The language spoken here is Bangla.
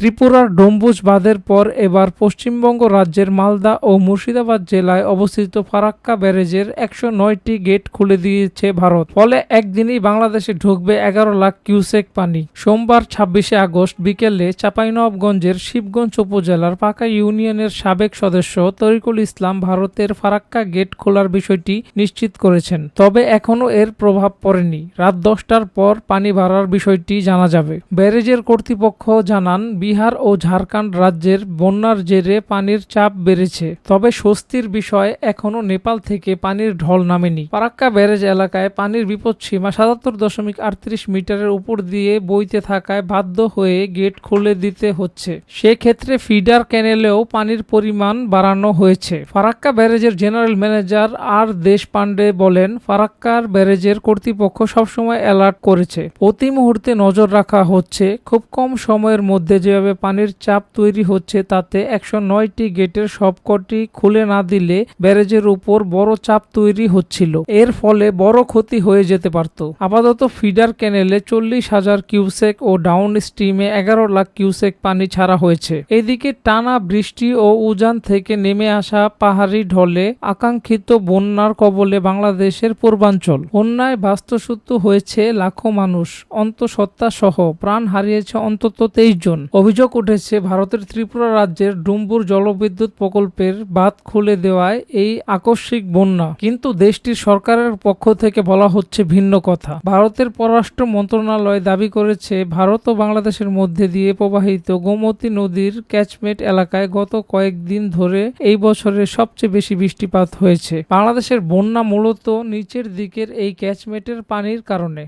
ত্রিপুরার ডম্বুজ বাঁধের পর এবার পশ্চিমবঙ্গ রাজ্যের মালদা ও মুর্শিদাবাদ জেলায় অবস্থিত ফারাক্কা ব্যারেজের একশো নয়টি গেট খুলে দিয়েছে ভারত। ফলে একদিনই বাংলাদেশে ঢুকবে এগারো লাখ কিউসেক পানি। সোমবার ছাব্বিশে আগস্ট বিকেলে চাঁপাইনবাবগঞ্জের শিবগঞ্জ উপজেলার পাকা ইউনিয়নের সাবেক সদস্য তরিকুল ইসলাম ভারতের ফারাক্কা গেট খোলার বিষয়টি নিশ্চিত করেছেন। তবে এখনও এর প্রভাব পড়েনি। রাত দশটার পর পানি বাড়ার বিষয়টি জানা যাবে। ব্যারেজের কর্তৃপক্ষ জানান বিহার ও ঝাড়খণ্ড রাজ্যের বন্যার জেরে পানির চাপ বেড়েছে। তবে স্বস্তির বিষয় এখনও নেপাল থেকে পানির ঢল নামেনি। ফারাক্কা ব্যারেজ এলাকায় পানির বিপদসীমা সাতাত্তর দশমিক আটত্রিশ মিটারের উপর দিয়ে বইতে থাকায় বাধ্য হয়ে গেট খুলে দিতে হচ্ছে। সেক্ষেত্রে ফিডার ক্যানেলেও পানির পরিমাণ বাড়ানো হয়েছে। ফারাক্কা ব্যারেজের জেনারেল ম্যানেজার আর দেশপান্ডে বলেন ফারাক্কার ব্যারেজের কর্তৃপক্ষ সবসময় অ্যালার্ট করেছে। প্রতি মুহূর্তে নজর রাখা হচ্ছে, খুব কম সময়ের মধ্যে যেভাবে পানির চাপ তৈরি হচ্ছে তাতে একশো নয়টি গেটের সবকটি খুলে না দিলে ব্যারেজের উপর বড় চাপ তৈরি হচ্ছিল। এর ফলে বড় ক্ষতি হয়ে যেতে পারত। আপাতত ফিডার ক্যানেলে চল্লিশ হাজার কিউসেক ও ডাউন স্ট্রিমে এগারো লাখ কিউসেক পানি ছাড়া হয়েছে। এদিকে টানা বৃষ্টি ও উজান থেকে নেমে আসা পাহাড়ি ঢলে আকাঙ্ক্ষিত বন্যার কবলে বাংলাদেশের পূর্বাঞ্চল। বন্যায় বাস্তুচ্যুত হয়েছে লাখো মানুষ অন্তঃসত্ত্বা সহ প্রাণ হারিয়েছে অন্তত তেইশ জন। অভিযোগ উঠেছে, ভারতের ত্রিপুরা রাজ্যের ডুম্বুর জলবিদ্যুৎ প্রকল্পের বাঁধ খুলে দেওয়ায় এই আকস্মিক বন্যা। কিন্তু দেশটির সরকারের পক্ষ থেকে বলা হচ্ছে ভিন্ন কথা। ভারতের পররাষ্ট্র মন্ত্রণালয় দাবি করেছে, ভারত ও বাংলাদেশের মধ্যে দিয়ে প্রবাহিত গোমতী নদীর ক্যাচমেন্ট এলাকায় গত কয়েকদিন ধরে এই বছরের সবচেয়ে বেশি বৃষ্টিপাত হয়েছে। বাংলাদেশের বন্যা মূলত নিচের দিকের এই ক্যাচমেন্টের পানির কারণে।